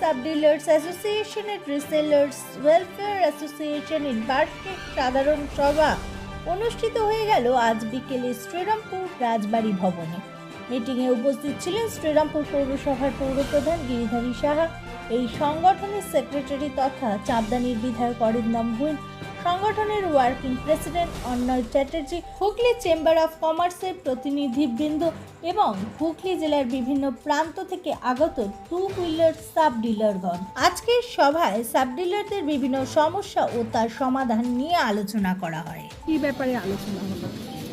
Sub dealers অ্যাসোসিয়েশনের রিসেলার্স welfare association ইন বার্ষিক সাধারণ সভা অনুষ্ঠিত হয়ে গেল আজ বিকেলে শ্রীরামপুর রাজবাড়ি ভবনে। মিটিংয়ে উপস্থিত ছিলেন শ্রীরামপুর পৌরসভার পৌরপ্রধান গিরিধারী সাহা। এই সংগঠনের সেক্রেটারি তথা চাঁদদানির বিধায়ক অরিন্দম ভুইন সংগঠনের working president Annay Chatterjee Hooghly chamber of কমার্সের প্রতিনিধিবৃন্দ এবং হুগলি জেলার বিভিন্ন প্রান্ত থেকে আগত টু হুইলার সাব ডিলারগণ আজকের সভায় সাব ডিলারদের বিভিন্ন সমস্যা ও তার সমাধান নিয়ে আলোচনা করা হয়। কি ব্যাপারে আলোচনা হলো?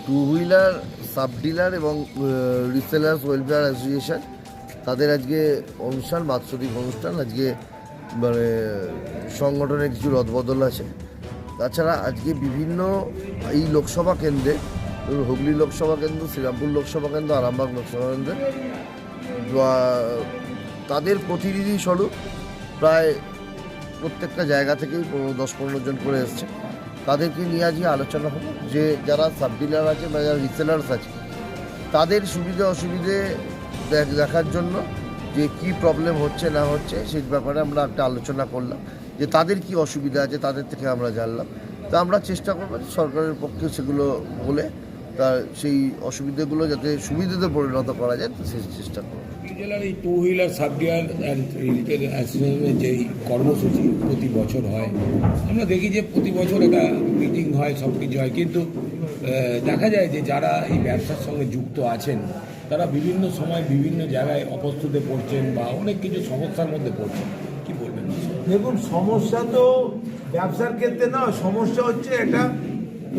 টু হুইলার সাব ডিলার এবং রিসেলার্স ওয়েলফেয়ার অ্যাসোসিয়েশন তাদের আজকে অনুষ্ঠান বাৎসরিক অনুষ্ঠান। আজকে মানে সংগঠনের কিছু রদবদল আছে। তাছাড়া আজকে বিভিন্ন এই লোকসভা কেন্দ্রে, হুগলি লোকসভা কেন্দ্র, শ্রীরামপুর লোকসভা কেন্দ্র, আরামবাগ লোকসভা কেন্দ্রে তাদের প্রতিনিধি স্বরূপ প্রায় প্রত্যেকটা জায়গা থেকেই দশ, পনেরো জন করে এসছে। তাদেরকে নিয়ে আজকে আলোচনা হলো যে যারা সাব ডিলার আছে বা যারা রিসেলার্স আছে, তাদের সুবিধে অসুবিধে দেখার জন্য যে কি প্রবলেম হচ্ছে না হচ্ছে, সেই ব্যাপারে আমরা একটা আলোচনা করলাম। যে তাদের কি অসুবিধা আছে তাদের থেকে আমরা জানলাম। তা আমরা চেষ্টা করব যে সরকারের পক্ষে সেগুলো বলে তার সেই অসুবিধাগুলো যাতে সুবিধাতে পরিণত করা যায় সেই চেষ্টা করব। জেলার এই টু হুইলার সাবডিয়ার রিটেল অ্যাসোসিয়েশনের যেই কর্মসূচি প্রতি বছর হয়, আমরা দেখি যে প্রতি বছর একটা মিটিং হয়, সব কিছু হয়। কিন্তু দেখা যায় যে যারা এই ব্যবসার সঙ্গে যুক্ত আছেন, তারা বিভিন্ন সময় বিভিন্ন জায়গায় অপস্তুতে পড়ছেন বা অনেক কিছু সমস্যার মধ্যে পড়ছেন। দেখুন, সমস্যা তো ব্যবসার ক্ষেত্রে না, সমস্যা হচ্ছে এটা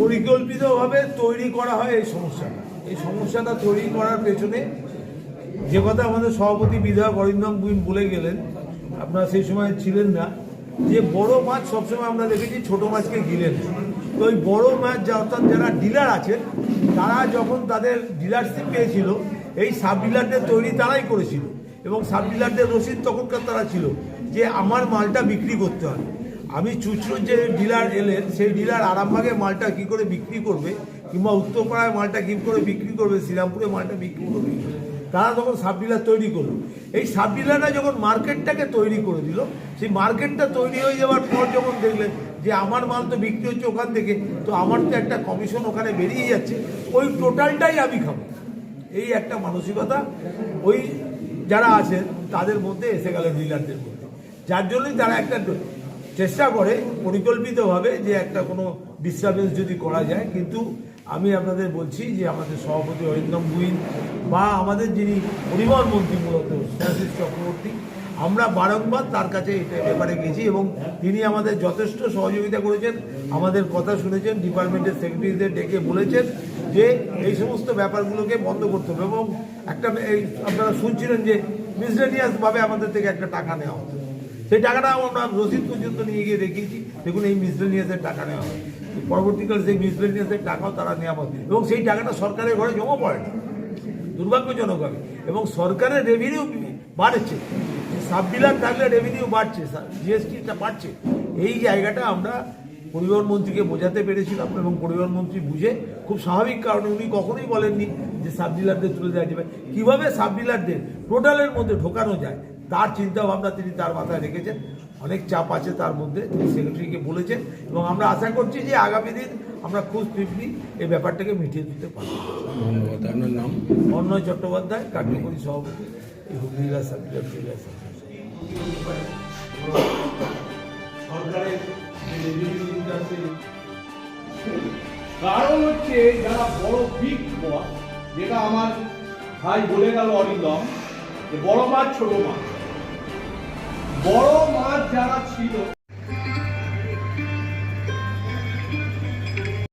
পরিকল্পিতভাবে তৈরি করা হয় এই সমস্যাটা। এই সমস্যাটা তৈরি করার পেছনে যে কথা আমাদের সভাপতি বিধায়ক অরিন্দম বুইন বলে গেলেন, আপনারা সেই সময় ছিলেন না, যে বড় মাছ সবসময় আমরা দেখেছি ছোট মাছকে গিলেন তো ওই বড় মাছ যা, অর্থাৎ যারা ডিলার আছেন, তারা যখন তাদের ডিলারশিপ পেয়েছিল, এই সাব ডিলারদের তৈরি তারাই করেছিল। এবং সাব ডিলারদের রসিদ তখনকার তারা ছিল যে আমার মালটা বিক্রি করতে হবে। আমি চুচড়ো যে ডিলার এলেন সেই ডিলার আরামবাগে মালটা কি করে বিক্রি করবে কিংবা উত্তরপাড়ায় মালটা কী করে বিক্রি করবে, শ্রীরামপুরে মালটা বিক্রি করবে? তারা তখন সাব ডিলার তৈরি করল। এই সাব ডিলাররা যখন মার্কেটটাকে তৈরি করে দিল, সেই মার্কেটটা তৈরি হয়ে যাওয়ার পর যখন দেখলেন যে আমার মাল তো বিক্রি হচ্ছে ওখান থেকে, তো আমার তো একটা কমিশন ওখানে বেরিয়ে যাচ্ছে, ওই টোটালটাই আমি খাব। এই একটা মানসিকতা, ওই যারা আছেন তাদের মধ্যে এসে গেল ডিলারদের মধ্যে। যার জন্যই তারা একটা চেষ্টা করে পরিকল্পিতভাবে যে একটা কোনো ডিস্টারবেন্স যদি করা যায়। কিন্তু আমি আপনাদের বলছি যে আমাদের সভাপতি অরিন্দম গুইন বা আমাদের যিনি পরিবহন মন্ত্রী মূলত চক্রবর্তী আমরা বারংবার তার কাছে এটা ব্যাপারে গেছি এবং তিনি আমাদের যথেষ্ট সহযোগিতা করেছেন, আমাদের কথা শুনেছেন, ডিপার্টমেন্টের সেক্রেটারিদের ডেকে বলেছেন যে এই সমস্ত ব্যাপারগুলোকে বন্ধ করতে হবে এবং একটা এই আপনারা শুনছিলেন যে মিসলেনিয়াসভাবে আমাদের থেকে একটা টাকা নেওয়া হতো। সেই টাকাটা আমরা রসিদ পর্যন্ত নিয়ে গিয়ে দেখিয়েছি, দেখুন এই মিসলেনিয়াসের টাকা নেওয়া হয় পরবর্তীকালে সেই মিসলেনিয়াসের টাকাও তারা নেওয়া হয় এবং সেই টাকাটা সরকারের ঘরে জমা পড়ে না দুর্ভাগ্যজনকভাবে এবং সরকারের রেভিনিউ বাড়ছে। সাব ডিলার থাকলে রেভিনিউ বাড়ছে জিএসটিটা বাড়ছে। এই জায়গাটা আমরা পরিবহন মন্ত্রীকে বোঝাতে পেরেছিলাম এবং পরিবহন মন্ত্রী বুঝে খুব স্বাভাবিক কারণে উনি কখনোই বলেননি যে সাব ডিলারদের তুলে দেওয়া যাবে। কীভাবে সাব ডিলারদের টোটালের মধ্যে ঢোকানো যায় তার চিন্তা ভাবনা তিনি তার মাথায় রেখেছেন। অনেক চাপ আছে তার মধ্যে তিনি সেক্রেটারিকে বলেছেন এবং আমরা আশা করছি যে আগামী দিন আমরা খুব স্পিডলি এই ব্যাপারটাকে মিটিয়ে দিতে পারব। ধন্যবাদ। আপনার নাম? অন্নয় চট্টোপাধ্যায় কার্যকরী সভাপতি হুগলি জেলা সাব কারণ হচ্ছে যারা বড় বিগ বস যেটা আমার ভাই বলে গেল অরিন্দম যে বড় মাছ, ছোট মাছ। বড় মাছ যারা ছিল